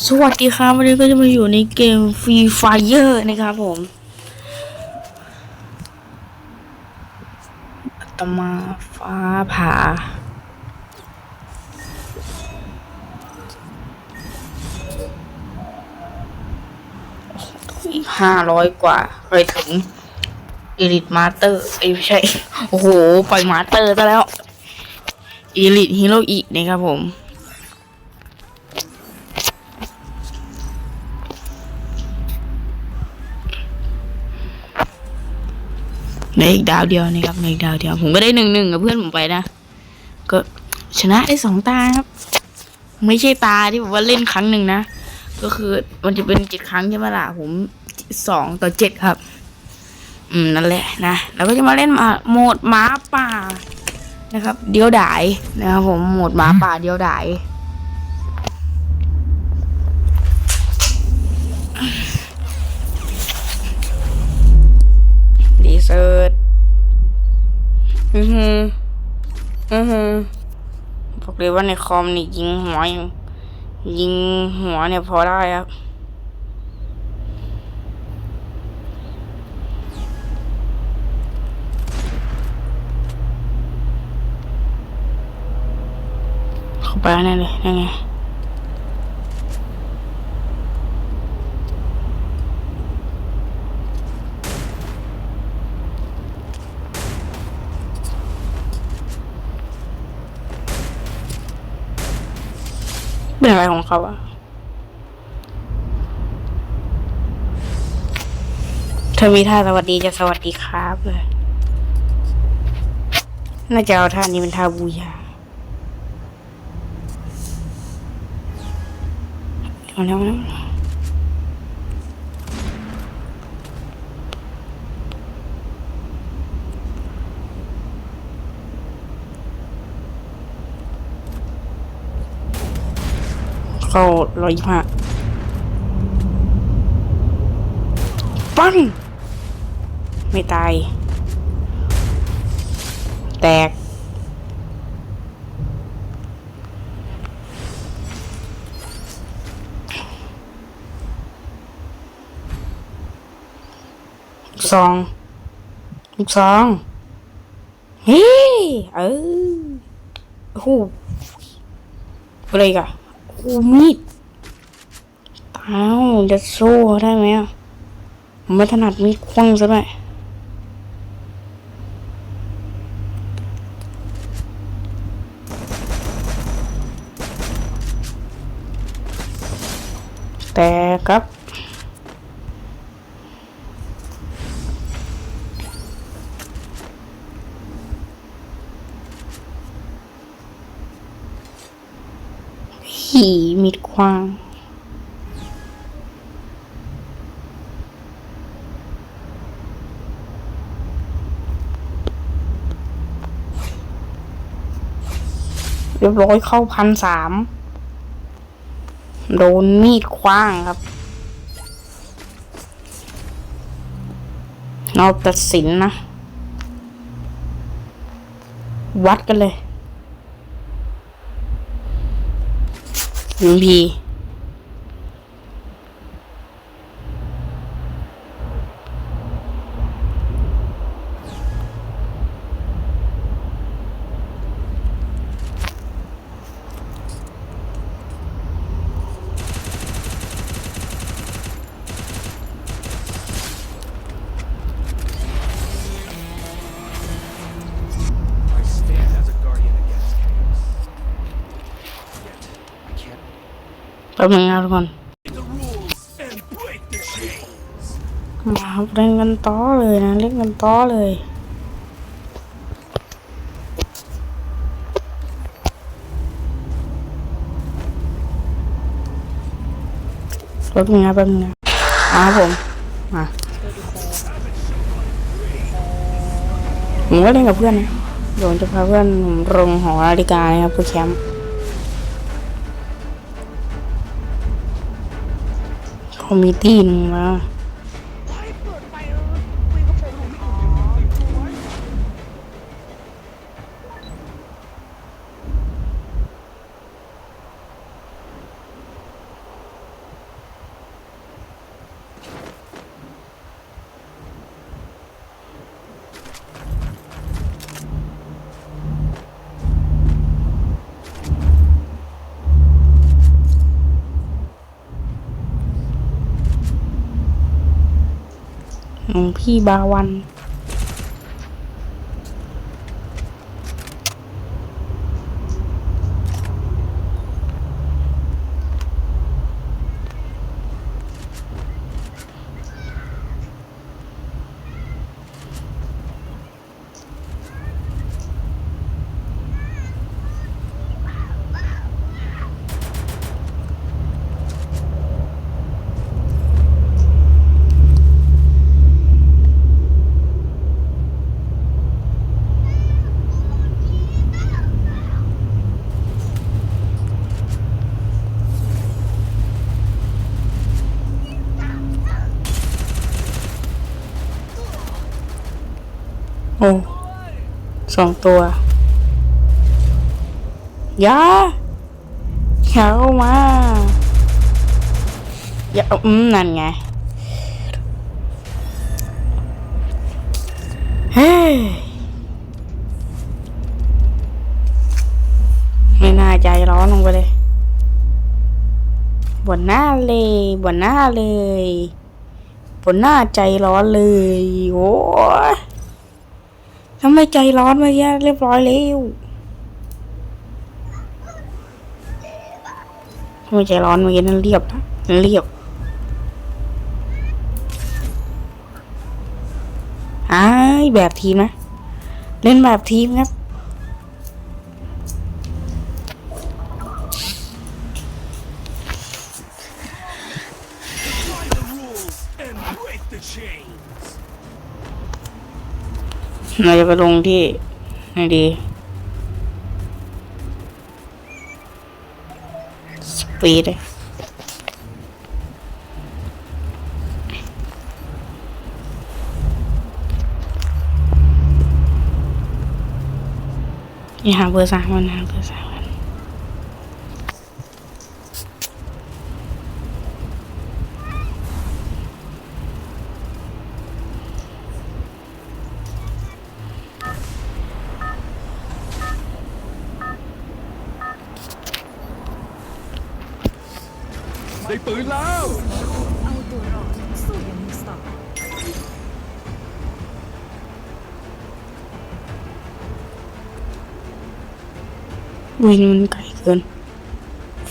สวัสดีครับ วันนี้ก็จะมาอยู่ในเกม Free Fire นะครับผมตมาฟ้าผ่า ห้าร้อยกว่าเคยถึง Elite Master เอ้ยไม่ใช่ โอ้โห ปล่อยมาสเตอร์ซะแล้ว Elite Hero อีกนะครับผม ในอีกดาวเดียวนะครับในอีกดาวเดียว ผมก็ได้หนึ่งหนึ่งกับเพื่อนผมไปนะ ก็ชนะได้สองตาครับ ไม่ใช่ตาที่ผมว่าเล่นครั้งหนึ่งนะ ก็คือมันจะเป็นเจ็ดครั้งใช่ไหมล่ะ ผมสองต่อเจ็ดครับ อืมนั่นแหละนะแล้วก็จะมาเล่นมาโหมดหมาป่านะครับ เดียวดายนะครับผมโหมดหมาป่าเดียวดาย ดีเซิร์ตอือหืออือหือบอกเลยว่าในคอมนี่ยิงหัวย,ยิงหัวเนี่ยพอได้ครับเข้าไปนั่นเลยนั่นไง เป็นอะไรขาอะเธอมีท่าสวัสดีจะสวัสดีครับเลยน่าจะเอาท่านี้เป็นท่าบูชาเอาแล้วนะ เข้าร้อยห้าปังไม่ตาย แตกลูกซองลูกซอง เฮ้ยเออโอ้โหอะไรกัน อูมีดอ้าวจะสู้เขาได้ไหมอะผมไม่ถนัดมีดคว้างซะด้วยแต่ครับ มีดควาง เรียบร้อยเข้าพันสาม โดนมีดคว้างครับนอกตัดสินนะ วัดกันเลย หนึ่ มาเล่นกันต่อเลยนะเล่นกันต่อเลยแป๊บนึงนะแป๊บนึงนะมาผมมาผมก็เล่นกับเพื่อนนะเดี๋ยวจะพาเพื่อนผมลงหอนาฬิกานะครับเพื่อแคมป์เขามีที่หนึงมา ของพี่บาวัน อ้สองตัวอย่าเข้ามาอย่าอืมนั่นไงเฮ้ยไม่น่าใจร้อนลงไปเลยบนหน้าเลยบนหน้าเลยบนหน้าใจร้อนเลย โอ้ย ทำไมใจร้อนมาแย่เรียบร้อยแล้วทำไมใจร้อนเมื่อกี้นั่นเรียบนะเรียบอ้าแบบทีมนะ เล่นแบบทีมครับ เราจะไปลงที่ไหนดีสปีดเลยอย่หาเบอร์สามมันหาเบอร์สาม วิ่งมันไกลเกิน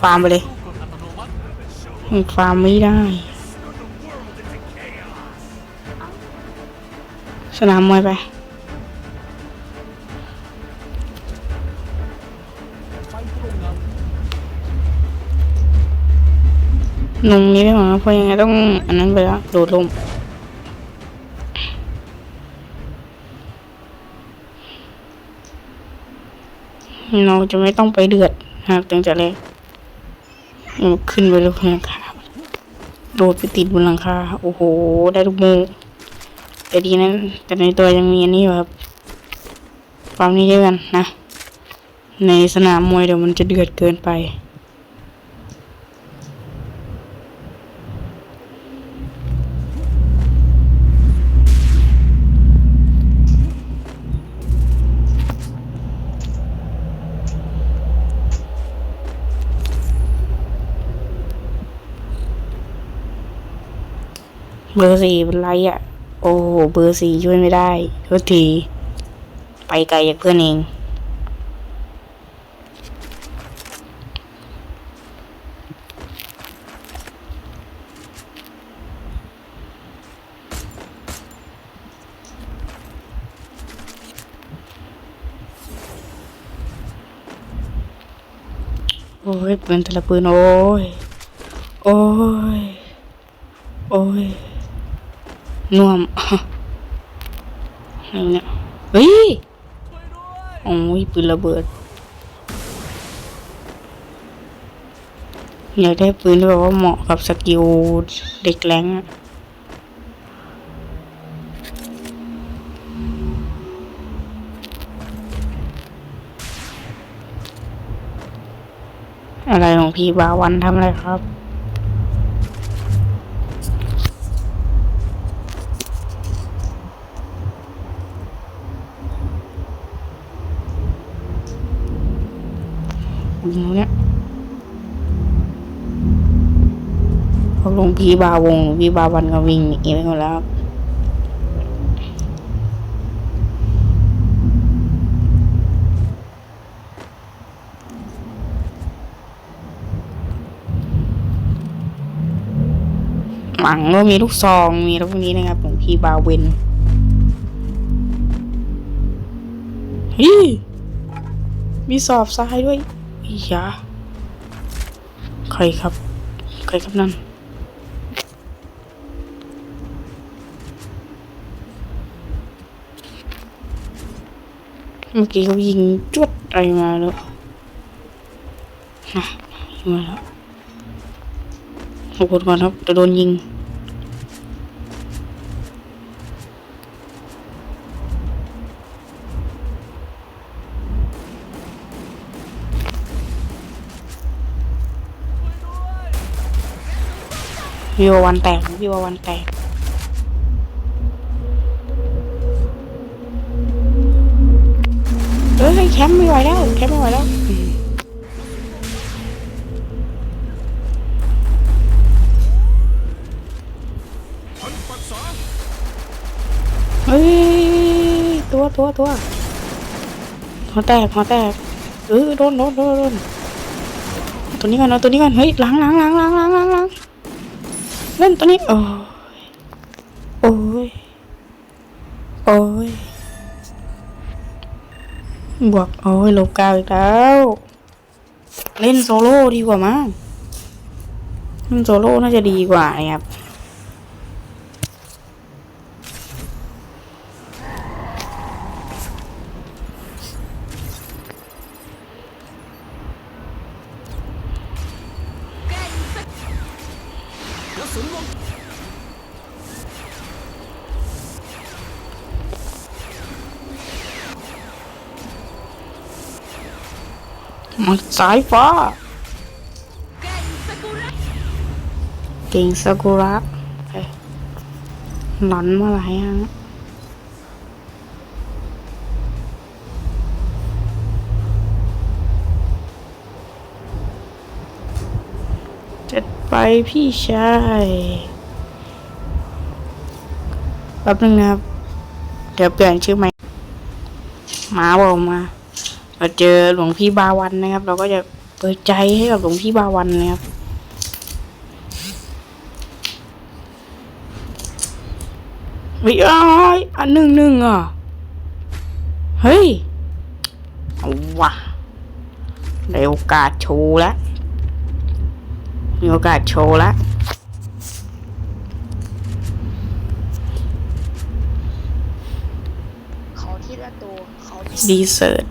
ฟาร์มไปเลยฟาร์มไม่ได้ สนามมวยไปลงนี้ได้ไหมเพราะยังไงต้องอันนั้นไปแล้วโดดลง เราจะไม่ต้องไปเดือดนะครับตั้งแต่แรกขึ้นไปบนหลังคาโดดไปติดบนหลังคาโอ้โห ได้ทุกโมงแต่ดีนั้นแต่ในตัวยังมีอันนี้อยู่ครับความนี้ด้วยกันนะ ในสนามมวยเดี๋ยวมันจะเดือดเกินไป เบอร์สี่เป็นไรอะ โอ้โหเบอร์สี่ช่วยไม่ได้โทษที ไปไกลจากเพื่อนเอง โอ้ยเป็นแต่ละปืน โอ้ย โอ้ย โอ้ย น่วมอะไรเนี่ยเฮ้ยโอ้ยปืนระเบิด อยากได้ปืนที่แบบว่าเหมาะกับสกิลเด็กแรงอะอะไรของพี่บาวันทำอะไรครับ ยิงแล้วเนี่ยพวลุงพีบาวงพีบาวันก็วิ่งหนีไปหมดแล้วหมังก็มีลูกซองมีอะไรพวกนี้นะครับของพีบาเวนฮีมีสอบทรายด้วย ยาใครครับ ใครครับนั่นเมื่อกี้เขายิงจวดอะไรมาแล้วนะยิงมาแล้วขอบคุณก่อนครับจะโดนยิง พี่ว่าวันแตกพี่ว่าวันแตกเอ้ยแคมป์ไม่ไหวแล้วแคมป์ไม่ไหวแล้วเฮ้ยตัวตัวตัวหัวแตกหัวแตกเออโดนโดนโดนโดนตัวนี้ก่อนเอาตัวนี้ก่อนเฮ้ยหลังหลังหลังหลังหลังลังหลัง เล่นตัวนี้ โอ้ย โอ้ย โอ้ย บวก โอ้ยลบเก้าอีกแล้ว เล่นโซโล่ดีกว่ามั้ง เล่นโซโล่น่าจะดีกว่านะครับ มันสายฟ้า เก่งซากุระเอ้ยหลอนมาหลายอย่างแล้วจัดไปพี่ชายแป๊บนึงนะครับ เดี๋ยวเปลี่ยนชื่อใหม่หมาบอกมา เราเจอหลวงพี่บาวันนะครับ เราก็จะเปิดใจให้กับหลวงพี่บาวันนะครับเฮ้ยอ้ายอันหนึ่งหนึ่งอะ เฮ้ยเอาวะได้โอกาสโชว์แล้วมีโอกาสโชว์แล้วเขาที่ละตัวเขาที่ดีเซิร์ต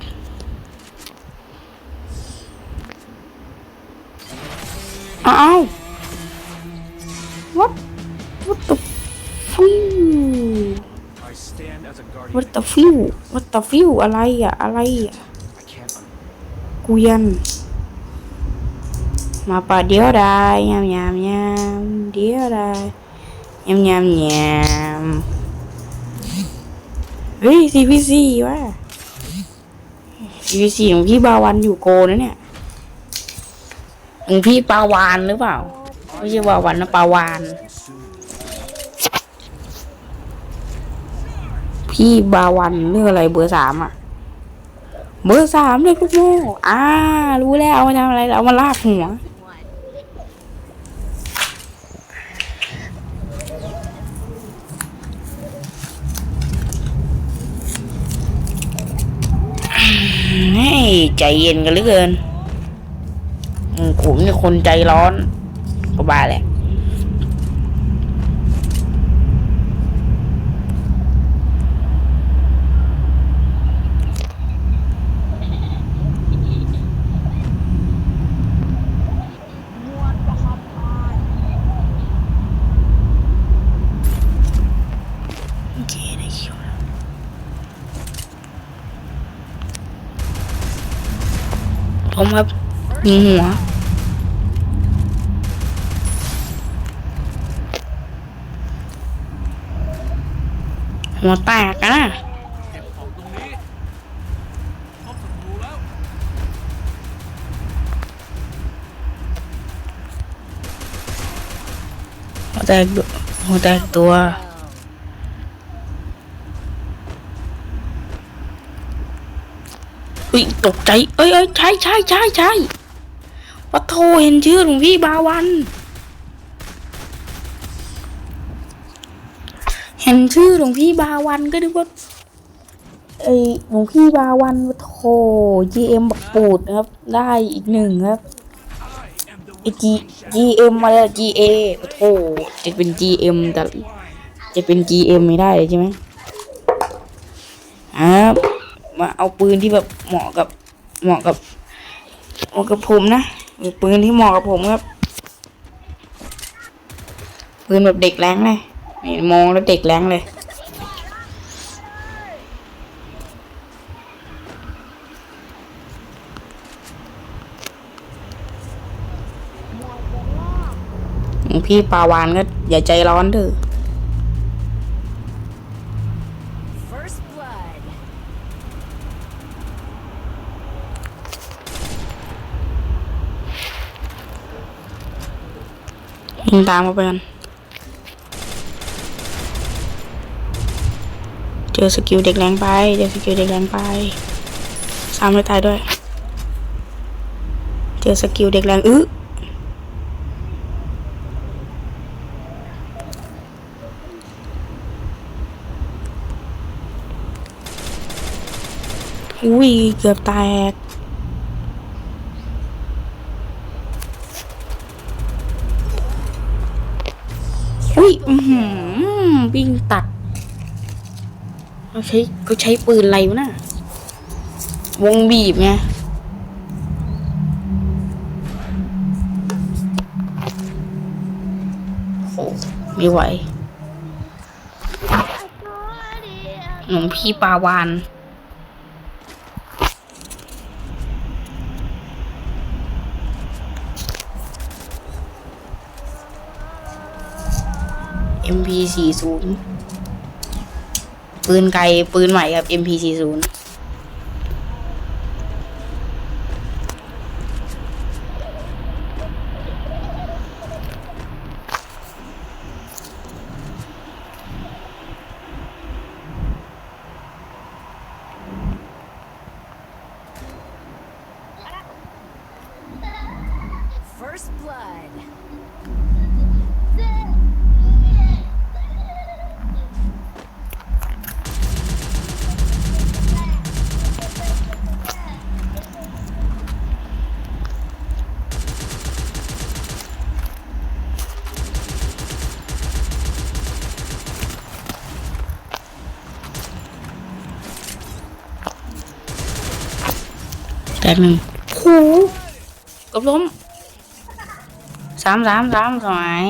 อ้าว what what the f u I stand as a guardian what the f u what the f u อะไรอะ อะไรอะ I can't un- เกวียน มาป่าเดียวได้ยำยำยำเดียวได้ยำยำยำเฮ้ย CPC ว่ะ CPC ของพี่บาวันอยู่โกนะเนี่ย ของพี่ปาวานหรือเปล่า ไม่ใช่บาวันนะปาวาน พี่บาวันเรื่องอะไรเบอร์สามอะ เบอร์สามเลยลูกโม่อ่า รู้แล้วเอามาทำอะไรเอามาลากหัวให้ใจเย็นกันเหลือเกิน ผมเนี่ยคนใจร้อน ก็บ้าแหละมวนประคับพายโอเคได้คิวแล้วผมครับยิงหัว หัวแตกนะหัวแตกตัวหัวแตกตัวอุ้ยตกใจ เอ้ยเอ้ยใช่ใช่ใช่ใช่ปะโทเห็นชื่อหลวงพี่บาวัน ห็นชื่อหลวงพี่บาวันก็นึกว่าไอหลวงพี่บาวันโถ GM บักปูดนะครับ ได้อีกหนึ่งครับไอ G GM มาแล้ว GA โถจะเป็น GM แต่จะเป็น GM ไม่ได้เลยใช่ไหมอ่ามาเอาปืนที่แบบเหมาะกับเหมาะกับเหมาะกับผมนะปืนที่เหมาะกับผมครับปืนแบบเด็กแรงเลย นี่มองแล้วเด็กแรงเลยพี่ปาวานก็อย่าใจร้อนเถอะ First blood. ยิงตามมาไปกัน จอสกิลเด็กแรงไป เจอสกิลเด็กแรงไปสามไม่ตายด้วย เจอสกิลเด็กแรงอื้ออุ้ยเกือบแตก เขาใช้เขาใช้ปืนอะไรวะน่ะวงบีบไงโหไม่ไหวหลวงพี่ปาวาน MP40 ปืนไกลปืนใหม่กับ MP40 ตกหนึ่งโหกบล้มสามสามสามสมัย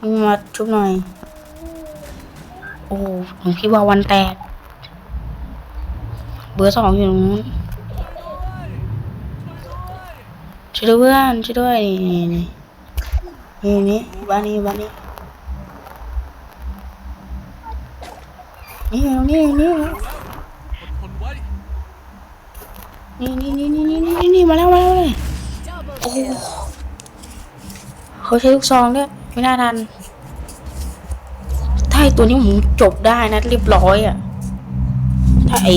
มึงมาชุบหน่อย โอ้หลวงพี่ว่าวันแตก เบอร์สองอยู่ตรงนู้นช่วยด้วยเพื่อนช่วยด้วยนี่นี่นี่นี่บ้านนี้บ้านนี้นี่ตรงนี้นี่ อดทนไว้ นี่นี่นี่นี่นี่นี่นี่มาแล้วมาแล้วเลยโอ้เขาใช้ลูกซองด้วยไม่น่าทันถ้าไอตัวนี้ผมจบได้นะเรียบร้อยอะ ถ้าไอ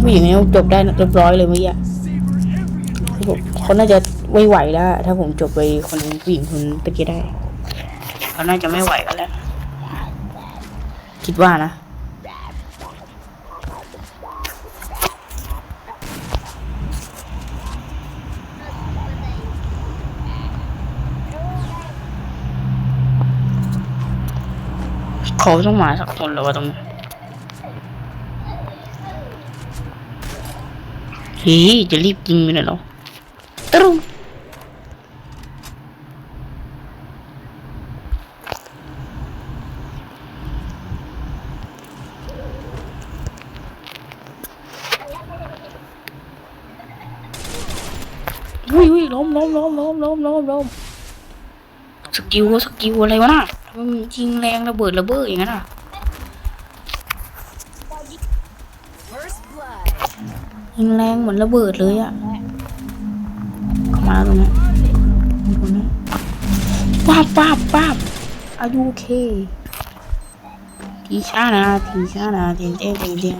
ผู้หญิงนี้จบได้เรียบร้อยเลยเมื่อกี้ผมเขาน่าจะไม่ไหวแล้วอะถ้าผมจบไปคนผู้หญิงคนตะกี้ได้เขาน่าจะไม่ไหวกันแล้ว คิดว่านะ เขาต้องมาสักคนแล้วว่าตรงนี้เฮ้ยจะรีบยิงไปหน่อยเหรอตรุมอุ้ยอุ้ยล้มล้มล้มล้มล้มล้มล้มสกิลสกิลอะไรวะน่ะทำไมันยิงแรงระเบิดระเบ้ออย่างนั้นอะยิงแรงเหมือนระเบิดเลยอะเข้ามาตรงนี้ตรงนี้ป้าบป้าบป้าบอายุโอเคทีช้านะทีช้านะเตียงเตียงเตียงเตียง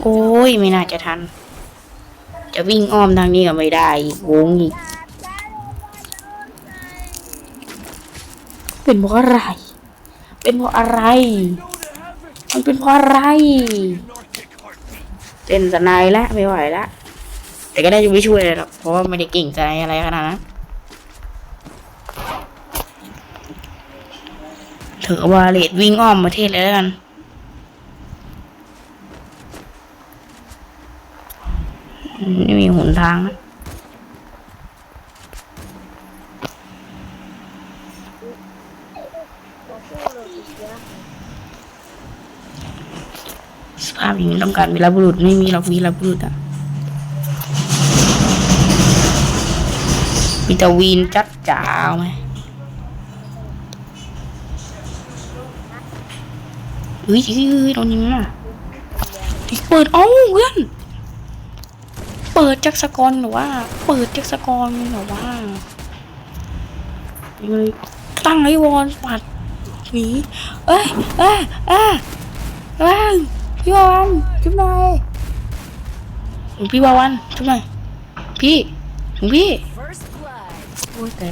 โอ้ยไม่น่าจะทัน จะวิ่งอ้อมทางนี้ก็ไม่ได้อีกวงอีก เป็นเพราะอะไร เป็นเพราะอะไร มันเป็นเพราะอะไรเต้นสนายแล้วไม่ไหวแล้วแต่ก็ได้จะไม่ช่วยเลยหรอกเพราะว่าไม่ได้เก่งใจอะไรขนาดนั้นถือว่าเลดวิ่งอ้อมประเทศเลยแล้วกันไม่มีหนทางนะ ตัวคู่เลยอีกเยอะ สภาพอย่างนี้ต้องการวีรบุรุษไม่มีหรอกวีรบุรุษอะมีแต่วีนจัดจ๋าเอาไหมเฮ้ยเฮ้ยเฮ้ยโดนยิงอะเปิดเอ้าเพื่อนเปิดจักรสกรหรือว่า เปิดจักรสกรหรือว่าเลยตั้งไอ้วอลปัดหนีเอ้ยเอ้ยเอ้ยเอ้ย พี่วาวันจุ๊บหน่อยพี่วาวันจุ๊บหน่อยพี่พี่ First blood. โอ้ยแต่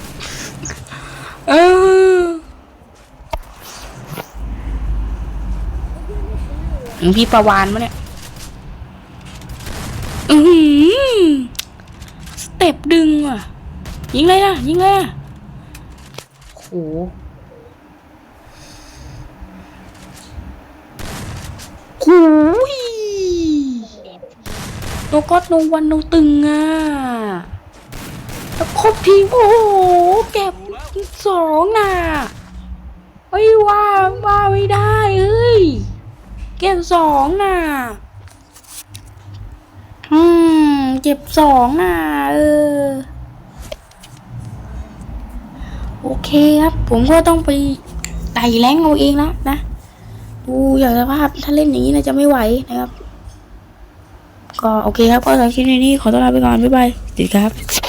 เออถึงพี่ประวานมะเนี่ยอือสเต็ปดึงอะ ยิงเลยนะยิงเลยอะโหโหูย โนก็อตโนวันโนตึงอะแล้วครบทีมโอ้โหเก็บสองน่ะเฮ้ยว่าว่าไม่ได้เอ้ยเก็บสองน่ะอืมเก็บสองน่ะเออโอเคครับ ผมก็ต้องไปไต่แรงเอาเองแล้วนะดูอย่างสภาพถ้าเล่นอย่างนี้น่าจะไม่ไหวนะครับ ก็โอเคครับ ก็สำหรับคลิปนี้ขอตัวลาไปก่อน บ๊ายบายสวัสดีครับ